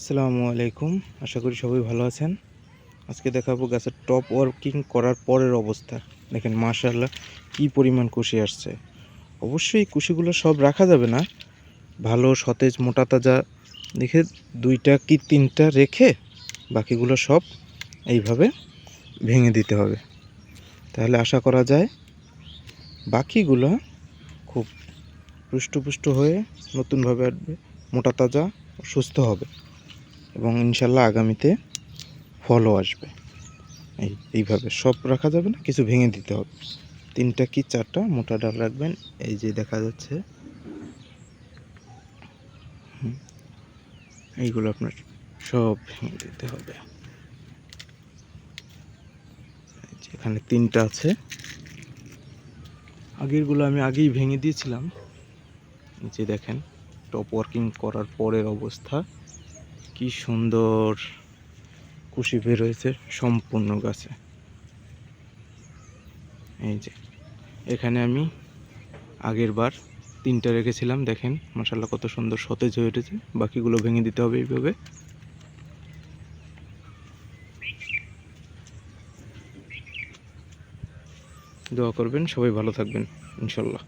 আসসালামু আলাইকুম। আশা করি সবাই ভালো আছেন। আজকে দেখাবো গাছের টপ ওয়ার্কিং করার পরের অবস্থা। দেখেন মাশাল্লাহ কি পরিমাণ কুশি আসছে। অবশ্যই কুশিগুলো সব রাখা যাবে না। ভালো, সতেজ, মোটা, তাজা দেখে দুইটা কি তিনটা রেখে বাকিগুলো সব এইভাবে ভেঙে দিতে হবে। তাহলে আশা করা যায় বাকিগুলো খুব পুষ্টপুষ্ট হয়ে নতুনভাবে আসবে মোটা, তাজা, সুস্থ হবে। এবং ইনশাল্লাহ আগামীতে ফলও আসবে। এই, এইভাবে সব রাখা যাবে না, কিছু ভেঙে দিতে হবে। তিনটা কি চারটা? মোটা ডাল রাখবেন। এই যে দেখা যাচ্ছে। এইগুলো আপনার সব ভেঙে দিতে হবে। এখানে তিনটা আছে। আগেরগুলো আমি আগেই ভেঙে দিয়েছিলাম। যে দেখেন টপ ওয়ার্কিং করার পরের অবস্থা। কি সুন্দর কুশি বের হয়েছে সম্পূর্ণ গাছে। এই যে, এখানে আমি আগের বার তিনটা রেখেছিলাম, দেখেন মশাল্লা কত সুন্দর সতেজ হয়ে উঠেছে, বাকিগুলো ভেঙে দিতে হবে এইভাবে। দোয়া করবেন, সবাই ভালো থাকবেন ইনশাল্লাহ